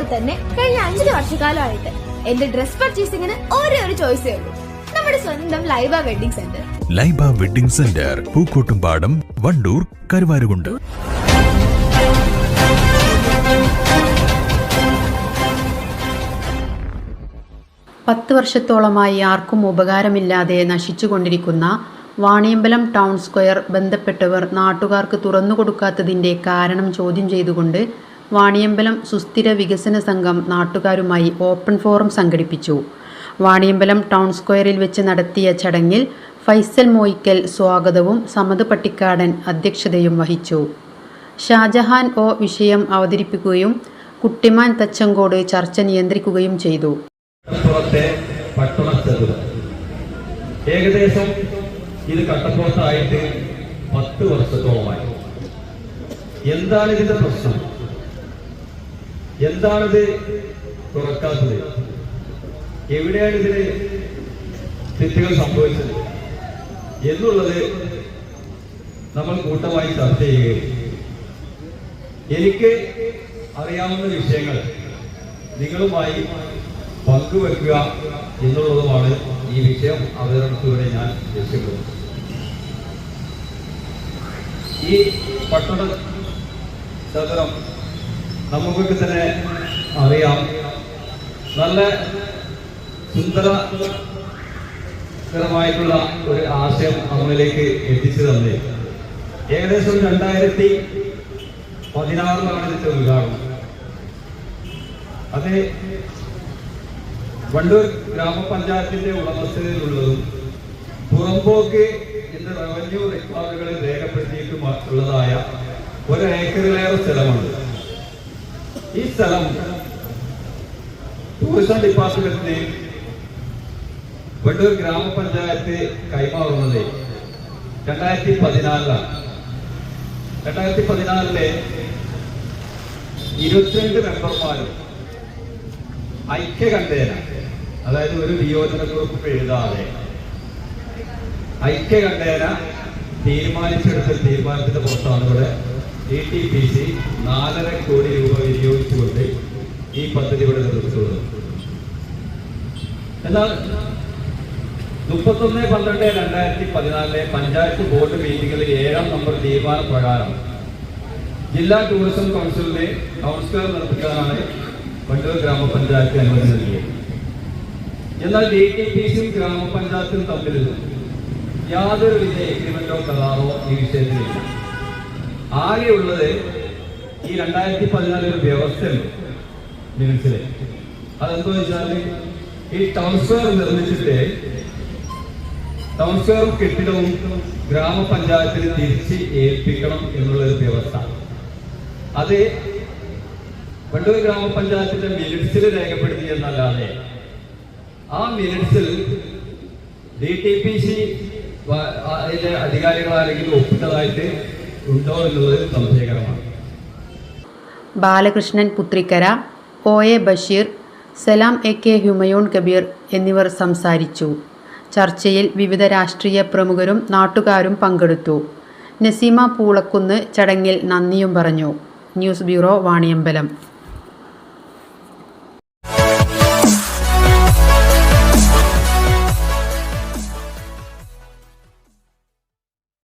നിങ്ങളെ പോലെ തന്നെ കഴിഞ്ഞ അഞ്ചര വർഷക്കാലമായിട്ട് എന്റെ ഡ്രസ് പർച്ചേസിംഗിന് ഒരേ ഒരു ചോയ്സേ ഉള്ളൂ. നമ്മുടെ സ്വന്തം Laiba wedding centre. Laiba wedding centre Pookkottumpadam Wandoor Karuvarakundu. പത്ത് വർഷത്തോളമായി ആർക്കും ഉപകാരമില്ലാതെ നശിച്ചുകൊണ്ടിരിക്കുന്ന വാണിയമ്പലം ടൗൺ സ്ക്വയർ ബന്ധപ്പെട്ടവർ നാട്ടുകാർക്ക് തുറന്നുകൊടുക്കാത്തതിന്റെ കാരണം ചോദ്യം ചെയ്തുകൊണ്ട് വാണിയമ്പലം സുസ്ഥിര വികസന സംഘം നാട്ടുകാരുമായി ഓപ്പൺ ഫോറം സംഘടിപ്പിച്ചു. വാണിയമ്പലം ടൗൺ സ്ക്വയറിൽ വെച്ച് നടത്തിയ ചടങ്ങിൽ ഫൈസൽ മോയിക്കൽ സ്വാഗതവും സമത് പട്ടിക്കാടൻ അധ്യക്ഷതയും വഹിച്ചു. ഷാജഹാൻ ഒ വിഷയം അവതരിപ്പിക്കുകയും കുട്ടിമാൻ തച്ചങ്കോട് ചർച്ച നിയന്ത്രിക്കുകയും ചെയ്തു. ഏകദേശം ഇത് കട്ടപ്പുറത്തായിട്ട് പത്ത് വർഷത്തോളമായി. എന്താണ് ഇതിന്റെ പ്രശ്നം? എന്താണിത് തുറക്കാത്തത്? എവിടെയാണ് ഇതിന് തെറ്റുകൾ സംഭവിച്ചത്? എന്നുള്ളത് നമ്മൾ കൂട്ടമായി ചർച്ച ചെയ്യുകയും എനിക്ക് അറിയാവുന്ന വിഷയങ്ങൾ നിങ്ങളുമായി പങ്കുവെക്കുക എന്നുള്ളതുമാണ് ഈ വിഷയം. അവതരണത്തിലൂടെ ഞാൻ ലക്ഷ്യപ്പെടുന്നത് ഈ പട്ടണ ചതുരം നമുക്കൊക്കെ തന്നെ അറിയാം. നല്ല സുന്ദരമായിട്ടുള്ള ഒരു ആശയം നമ്മളിലേക്ക് എത്തിച്ചു തന്നെ. ഏകദേശം രണ്ടായിരത്തി പതിനാറിലാണ് ഇതിന്റെ ഉദ്ഘാടനം. അത് വണ്ടൂർ ഗ്രാമപഞ്ചായത്തിന്റെ ഉടമസ്ഥതയിലുള്ളതും പുറമ്പോക്ക് എന്ന് റവന്യൂ റെക്കോർഡുകളിൽ രേഖപ്പെടുത്തിയിട്ടുള്ളതായ ഒരു സ്ഥലമുണ്ട് ഈ സ്ഥലം ടൂറിസം ഡിപ്പാർട്ട്മെന്റിന് വണ്ടൂർ ഗ്രാമപഞ്ചായത്ത് കൈമാറുന്നത് രണ്ടായിരത്തി പതിനാലിലാണ്. രണ്ടായിരത്തി പതിനാലിലെ ഇരുപത്തിരണ്ട് മെമ്പർമാരും ഐക്യകണ്ഠേന അതായത് ഒരു വിയോജന കുറിപ്പ് എഴുതാതെ ഐക്യകണ്ഠേന തീരുമാനിച്ചെടുത്ത തീരുമാനത്തിന്റെ പുറത്താണ് ഇവിടെ ഡി ടി പി സി നാലര കോടി രൂപ വിനിയോഗിച്ചുകൊണ്ട് ഈ പദ്ധതിയുടെ നേതൃത്വം എന്നാൽ മുപ്പത്തൊന്ന് പന്ത്രണ്ട് രണ്ടായിരത്തി പതിനാലിലെ പഞ്ചായത്ത് ബോർഡ് മീറ്റിംഗിൽ ഏഴാം നമ്പർ തീരുമാന പ്രകാരം ജില്ലാ ടൂറിസം കൗൺസിലിന് കൗൺസിലർ നിർമ്മിക്കാനാണ് വണ്ടൂർ ഗ്രാമപഞ്ചായത്ത് അനുമതി നൽകിയത്. എന്നാൽ ഡി ടി പി സിയും ഗ്രാമപഞ്ചായത്തും തമ്മിൽ യാതൊരു വിധ എഗ്രിമെന്റോ കരാറോ ഈ വിഷയത്തിലില്ല. ആകെയുള്ളത് ഈ രണ്ടായിരത്തി പതിനാല് ഒരു വ്യവസ്ഥയുണ്ട് മിനിറ്റ്സിൽ അതെന്തോ വെച്ചാൽ ഈ ടൗൺ സ്ക്വയർ നിർമ്മിച്ചിട്ട് ടൗൺ സ്ക്വയറും കെട്ടിടവും ഗ്രാമപഞ്ചായത്തിന് തിരിച്ച് ഏൽപ്പിക്കണം എന്നുള്ളൊരു വ്യവസ്ഥ. അത് വണ്ടൂർ ഗ്രാമപഞ്ചായത്തിന്റെ മിനിറ്റ്സിൽ രേഖപ്പെടുത്തി എന്നല്ലാതെ ആ മിനിറ്റ്സിൽ ഡി ടി പി സി അതിന്റെ അധികാരികൾ ആരെങ്കിലും ഒപ്പിട്ടതായിട്ട് Balakrishnan Puthrikkara O A Basheer Salam A K Humayun Kabir എന്നിവർ സംസാരിച്ചു. ചർച്ചയിൽ വിവിധ രാഷ്ട്രീയ പ്രമുഖരും നാട്ടുകാരും പങ്കെടുത്തു. നസീമ പൂളക്കുന്ന് ചടങ്ങിൽ നന്ദിയും പറഞ്ഞു. News bureau Vaniyambalam.